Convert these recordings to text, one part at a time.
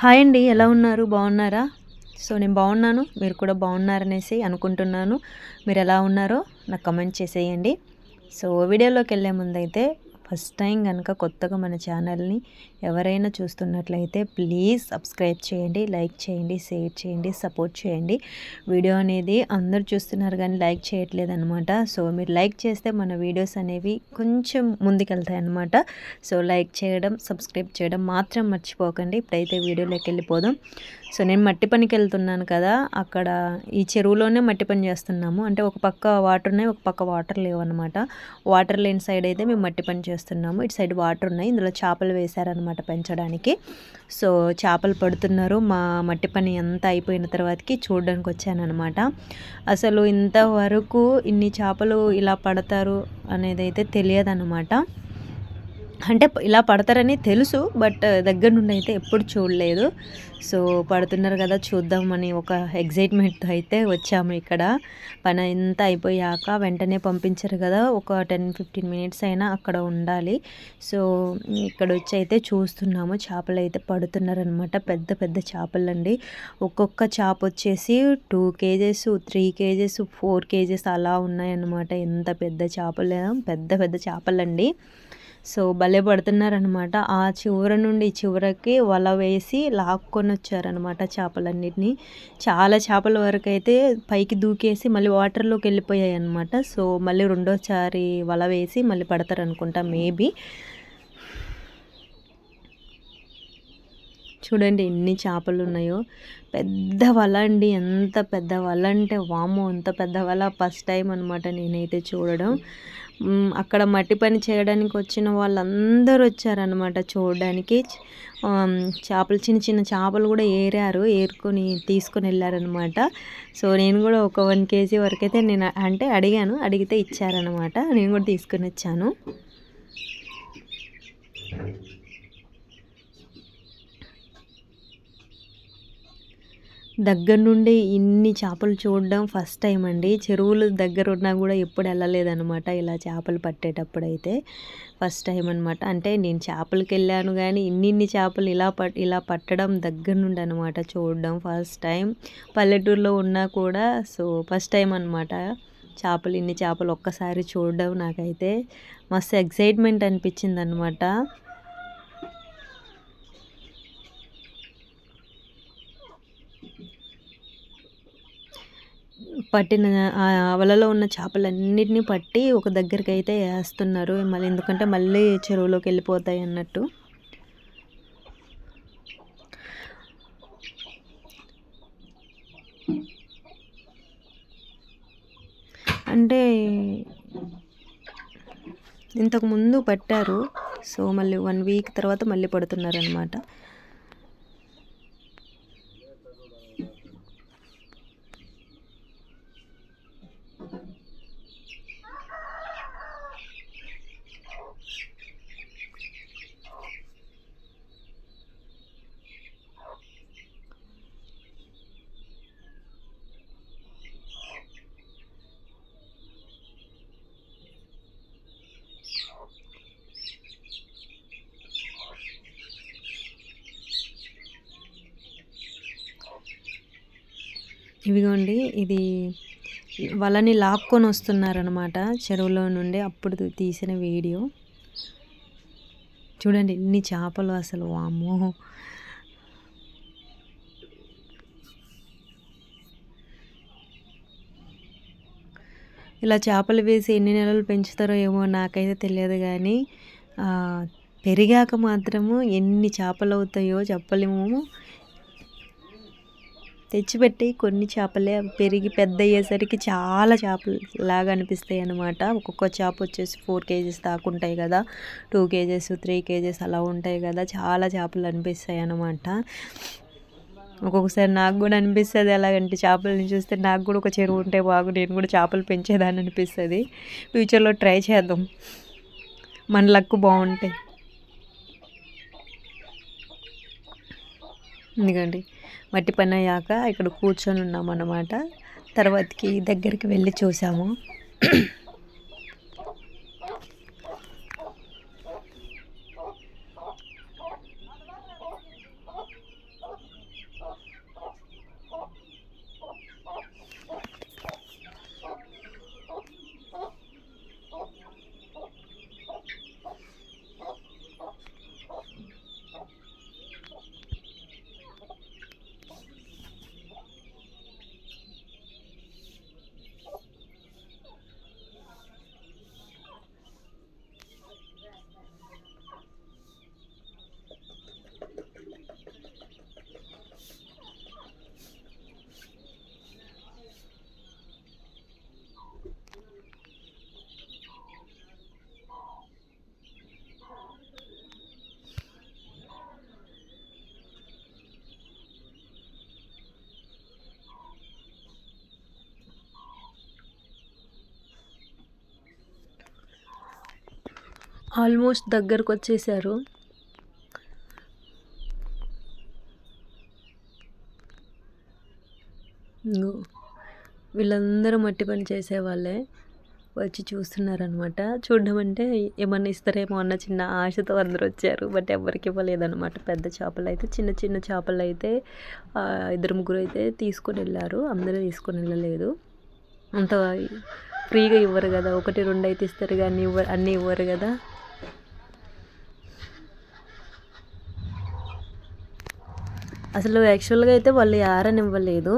Hi అండి ఎలా ఉన్నారు? బాగున్నారా? సో నేను బాగున్నాను. మీరు కూడా బాగున్నారనేసి అనుకుంటున్నాను. మీరు ఎలా ఉన్నారో నాకు కమెంట్ చేసేయండి. సో వీడియోలోకి వెళ్ళే ముందైతే ఫస్ట్ టైం కనుక కొత్తగా మన ఛానల్ని ఎవరైనా చూస్తున్నట్లయితే ప్లీజ్ సబ్స్క్రైబ్ చేయండి లైక్ చేయండి షేర్ చేయండి సపోర్ట్ చేయండి. వీడియో అనేది అందరు చూస్తున్నారు కానీ లైక్ చేయట్లేదు అనమాట సో మీరు లైక్ చేస్తే మన వీడియోస్ అనేవి కొంచెం ముందుకెళ్తాయి అనమాట సో లైక్ చేయడం సబ్స్క్రైబ్ చేయడం మాత్రం మర్చిపోకండి. ఇప్పుడైతే వీడియోలోకి వెళ్ళిపోదాం. సో నేను మట్టి పనికి వెళ్తున్నాను కదా అక్కడ ఈ చెరువులోనే మట్టి పని చేస్తున్నాము. అంటే ఒక పక్క వాటర్ ఉన్నాయి ఒక పక్క వాటర్ లేవు అనమాట వాటర్ లేని సైడ్ అయితే మేము మట్టి పని చేస్తున్నాము. ఇటు సైడ్ వాటర్ ఉన్నాయి. ఇందులో చేపలు వేశారనమాట పెంచడానికి. సో చేపలు పడుతున్నారు. మా మట్టి పని అంతా అయిపోయిన తర్వాతకి చూడడానికి వచ్చానమాట అసలు ఇంతవరకు ఇన్ని చేపలు ఇలా పడతారు అనేది అయితే తెలియదు అనమాట అంటే ఇలా పడతారని తెలుసు బట్ దగ్గర నుండి అయితే ఎప్పుడు చూడలేదు. సో పడుతున్నారు కదా చూద్దామని ఒక ఎగ్జైట్మెంట్తో అయితే వచ్చాము ఇక్కడ. పని అంతా అయిపోయాక వెంటనే పంపించారు కదా ఒక టెన్ ఫిఫ్టీన్ మినిట్స్ అయినా అక్కడ ఉండాలి. సో ఇక్కడ వచ్చి అయితే చూస్తున్నాము. చేపలు అయితే పడుతున్నారనమాట పెద్ద పెద్ద చేపలు అండి ఒక్కొక్క చేప వచ్చేసి two kgs three kgs four kgs అలా ఉన్నాయన్నమాట. ఎంత పెద్ద చేపలు పెద్ద పెద్ద చేపలండి. సో భలే పడుతున్నారనమాట ఆ చివర నుండి చివరకి వల వేసి లాక్కొని వచ్చారనమాట చేపలన్నిటిని. చాలా చేపల వరకు అయితే పైకి దూకేసి మళ్ళీ వాటర్లోకి వెళ్ళిపోయాయి అనమాట సో మళ్ళీ రెండోసారి వల వేసి మళ్ళీ పడతారనుకుంటా మేబీ. చూడండి ఎన్ని చేపలు ఉన్నాయో పెద్ద వల అండి ఎంత పెద్ద వల అంటే వామో ఎంత పెద్ద వల ఫస్ట్ టైం అనమాట నేనైతే చూడడం. అక్కడ మట్టి పని చేయడానికి వచ్చిన వాళ్ళందరూ వచ్చారనమాట చూడడానికి. చేపలు చిన్న చిన్న చేపలు కూడా ఏరారు ఏరుకొని తీసుకొని వెళ్ళారనమాట సో నేను కూడా ఒక వన్ కేజీ వరకు అయితే నేను అంటే అడిగాను అడిగితే ఇచ్చారనమాట నేను కూడా తీసుకొని వచ్చాను. దగ్గర నుండి ఇన్ని చేపలు చూడడం ఫస్ట్ టైం అండి. చెరువులు దగ్గర ఉన్నా కూడా ఎప్పుడు వెళ్ళలేదనమాట ఇలా చేపలు పట్టేటప్పుడు అయితే ఫస్ట్ టైం అనమాట అంటే నేను చేపలకి వెళ్ళాను కానీ ఇన్ని ఇన్ని చేపలు ఇలా పట్ ఇలా పట్టడం దగ్గర నుండి అనమాట చూడడం ఫస్ట్ టైం. పల్లెటూరులో ఉన్నా కూడా సో ఫస్ట్ టైం అనమాట చేపలు ఇన్ని చేపలు ఒక్కసారి చూడడం నాకైతే మస్తు ఎక్సైట్మెంట్ అనిపించింది అనమాట పట్టిన వలలో ఉన్న చేపలన్నిటిని పట్టి ఒక దగ్గరికి అయితే వేస్తున్నారు. మళ్ళీ ఎందుకంటే మళ్ళీ చెరువులోకి వెళ్ళిపోతాయి అన్నట్టు. అంటే ఇంతకుముందు పట్టారు. సో మళ్ళీ వన్ వీక్ తర్వాత మళ్ళీ పడుతున్నారు ఇవిగోండి ఇది వలని లాక్కొని వస్తున్నారనమాట చెరువులో నుండి అప్పుడు తీసిన వీడియో. చూడండి ఎన్ని చేపలు అసలు వామ్మో. ఇలా చేపలు వేసి ఎన్ని నెలలు పెంచుతారో ఏమో నాకైతే తెలియదు కానీ పెరిగాక మాత్రము ఎన్ని చేపలు అవుతాయో చెప్పలేము. తెచ్చిపెట్టి కొన్ని చేపలే పెరిగి పెద్ద అయ్యేసరికి చాలా చేపలు లాగా అనిపిస్తాయి అనమాట ఒక్కొక్క చేప వచ్చేసి ఫోర్ కేజీస్ దాకా ఉంటాయి కదా. టూ కేజెస్ త్రీ కేజెస్ అలా ఉంటాయి కదా. చాలా చేపలు అనిపిస్తాయి అనమాట ఒక్కొక్కసారి నాకు కూడా అనిపిస్తుంది ఎలాగంటే చేపలని చూస్తే నాకు కూడా ఒక చెరువు ఉంటే బాగు నేను కూడా చేపలు పెంచేదాన్ని అనిపిస్తుంది. ఫ్యూచర్లో ట్రై చేద్దాం. మన లక్ బాగుంటాయి ఎందుకండి మట్టి పని అయ్యాక ఇక్కడ కూర్చొని ఉన్నాం అన్నమాట తర్వాతకి దగ్గరికి వెళ్ళి చూసాము. ఆల్మోస్ట్ దగ్గరకు వచ్చేసారు వీళ్ళందరూ మట్టి పని చేసేవాళ్ళే. వచ్చి చూస్తున్నారనమాట చూడడం అంటే ఏమన్నా ఇస్తారేమో అన్న చిన్న ఆశతో అందరూ వచ్చారు బట్ ఎవరికి ఇవ్వలేదన్నమాట. పెద్ద చేపలు అయితే చిన్న చిన్న చేపలు అయితే ఇద్దరు ముగ్గురు అయితే తీసుకొని వెళ్ళారు అందరూ తీసుకొని వెళ్ళలేదు అంత ఫ్రీగా ఇవ్వరు కదా. ఒకటి రెండు అయితే ఇస్తారు కానీ ఇవ్వరు అన్నీ ఇవ్వరు కదా. అసలు యాక్చువల్గా అయితే వాళ్ళు ఇవ్వలేదు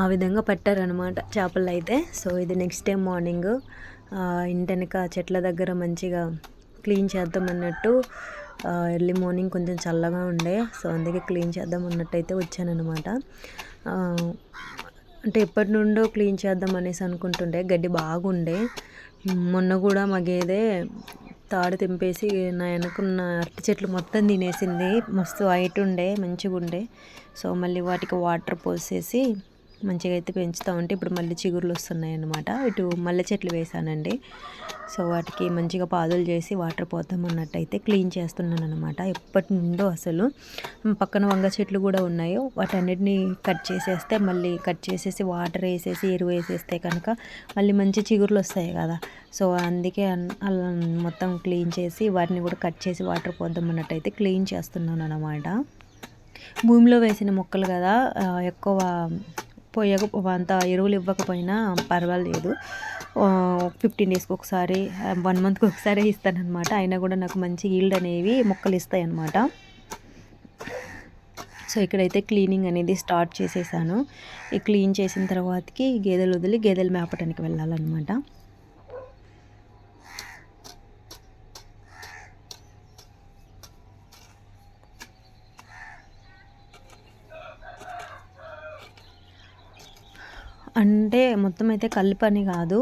ఆ విధంగా పట్టారనమాట చేపలు అయితే సో ఇది నెక్స్ట్ డే మార్నింగ్. ఇంటెనక చెట్ల దగ్గర మంచిగా క్లీన్ చేద్దాం అన్నట్టు ఎర్లీ మార్నింగ్ కొంచెం చల్లగా ఉండే. సో అందుకే క్లీన్ చేద్దాం అన్నట్టు అయితే వచ్చానమాట అంటే ఎప్పటి నుండో క్లీన్ చేద్దాం అనేసి అనుకుంటుండే. గడ్డి బాగుండే. మొన్న కూడా మా గేదె తాడు తెంపేసి నా వెనకున్న అరటి చెట్లు మొత్తం తినేసింది. మస్తు హైట్ ఉండే మంచిగా ఉండే సో మళ్ళీ వాటికి వాటర్ పోసేసి మంచిగా అయితే పెంచుతూ ఉంటే ఇప్పుడు మళ్ళీ చిగురులు వస్తున్నాయి అన్నమాట ఇటు మల్లె చెట్లు వేసానండి. సో వాటికి మంచిగా పాదులు చేసి వాటర్ పోతాం అన్నట్టయితే క్లీన్ చేస్తున్నాను అనమాట ఎప్పటి నుండో అసలు. పక్కన వంగ చెట్లు కూడా ఉన్నాయి. వాటన్నిటిని కట్ చేసేస్తే మళ్ళీ కట్ చేసేసి వాటర్ వేసేసి ఎరువు వేసేస్తే కనుక మళ్ళీ మంచి చిగురులు వస్తాయి కదా. సో అందుకే అలా మొత్తం క్లీన్ చేసి వాటిని కూడా కట్ చేసి వాటర్ పోద్దాం అన్నట్టయితే క్లీన్ చేస్తున్నాను అనమాట భూమిలో వేసిన మొక్కలు కదా ఎక్కువ పోయక అంత ఎరువులు ఇవ్వకపోయినా పర్వాలేదు ఫిఫ్టీన్ డేస్కి ఒకసారి వన్ మంత్కి ఒకసారి ఇస్తానమాట అయినా కూడా నాకు మంచి ఈల్డ్ అనేవి మొక్కలు ఇస్తాయి అన్నమాట సో ఇక్కడైతే క్లీనింగ్ అనేది స్టార్ట్ చేసేసాను. ఈ క్లీన్ చేసిన తర్వాతకి గేదెలు వదిలి గేదెలు మేపటానికి వెళ్ళాలన్నమాట. అంటే మొత్తం అయితే కలిపని కాదు.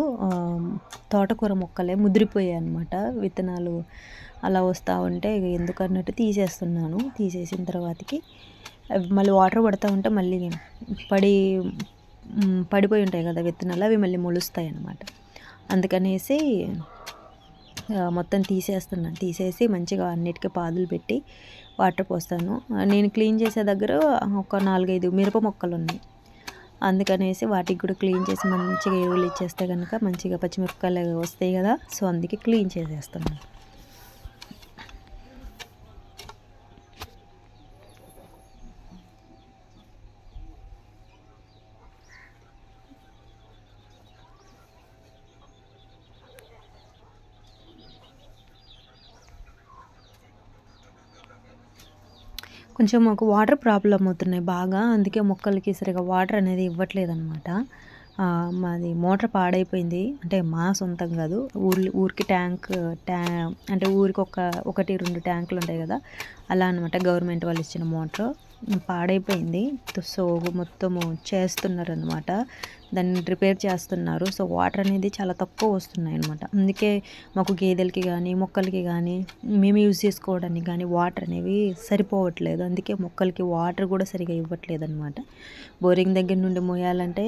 తోటకూర మొక్కలే ముదిరిపోయాయి అనమాట విత్తనాలు అలా వస్తూ ఉంటే ఎందుకన్నట్టు తీసేస్తున్నాను. తీసేసిన తర్వాతకి మళ్ళీ వాటర్ పడుతూ ఉంటే మళ్ళీ పడి పడిపోయి ఉంటాయి కదా విత్తనాలు అవి మళ్ళీ మొలుస్తాయి అన్నమాట. అందుకనేసి మొత్తం తీసేస్తున్నాను. తీసేసి మంచిగా అన్నిటికీ పాదులు పెట్టి వాటర్ పోస్తాను. నేను క్లీన్ చేసే దగ్గర ఒక నాలుగైదు మిరప మొక్కలు ఉన్నాయి. అందుకనేసి వాటికి కూడా క్లీన్ చేసి మంచిగా ఎరువులు ఇచ్చేస్తే కనుక మంచిగా పచ్చిమిరపకాయలు వస్తాయి కదా సో అందుకే క్లీన్ చేసేస్తున్నాను. కొంచెం మాకు వాటర్ ప్రాబ్లం అవుతున్నాయి బాగా. అందుకే మొక్కలకి సరిగా వాటర్ అనేది ఇవ్వట్లేదు అనమాట మాది మోటార్ పాడైపోయింది. అంటే మా సొంతం కాదు. ఊర్లో ఊరికి ట్యాంక్ ట్యా అంటే ఊరికి ఒక ఒకటి రెండు ట్యాంకులు ఉంటాయి కదా. అలా అనమాట గవర్నమెంట్ వాళ్ళు ఇచ్చిన మోటార్. పాడైపోయింది. సో మొత్తము చేస్తున్నారు అనమాట దాన్ని రిపేర్ చేస్తున్నారు. సో వాటర్ అనేది చాలా తక్కువ వస్తున్నాయి అనమాట అందుకే మాకు గేదెలకి కానీ మొక్కలకి కానీ మేము యూజ్ చేసుకోవడానికి కానీ వాటర్ అనేవి సరిపోవట్లేదు. అందుకే మొక్కలకి వాటర్ కూడా సరిగా ఇవ్వట్లేదు అనమాట బోరింగ్ దగ్గర నుండి మొయ్యాలంటే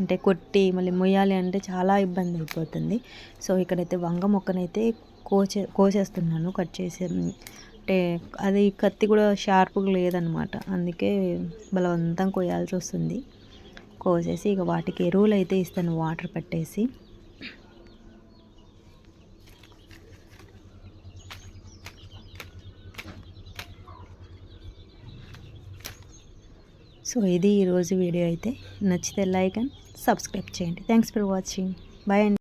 అంటే కొట్టి మళ్ళీ మొయ్యాలి అంటే చాలా ఇబ్బంది అయిపోతుంది. సో ఇక్కడైతే వంగ మొక్కనైతే కోచే కోసేస్తున్నాను. కట్ చేసే అంటే అది కత్తి కూడా షార్ప్గా లేదనమాట. అందుకే బలవంతం కొయ్యాల్సి వస్తుంది. కోసేసి ఇక వాటికి ఎరువులు అయితే ఇస్తాను వాటర్ పెట్టేసి. సో ఇది ఈరోజు వీడియో అయితే. నచ్చితే లైక్ అండ్ సబ్స్క్రైబ్ చేయండి. Thanks for watching. బాయ్ అండి.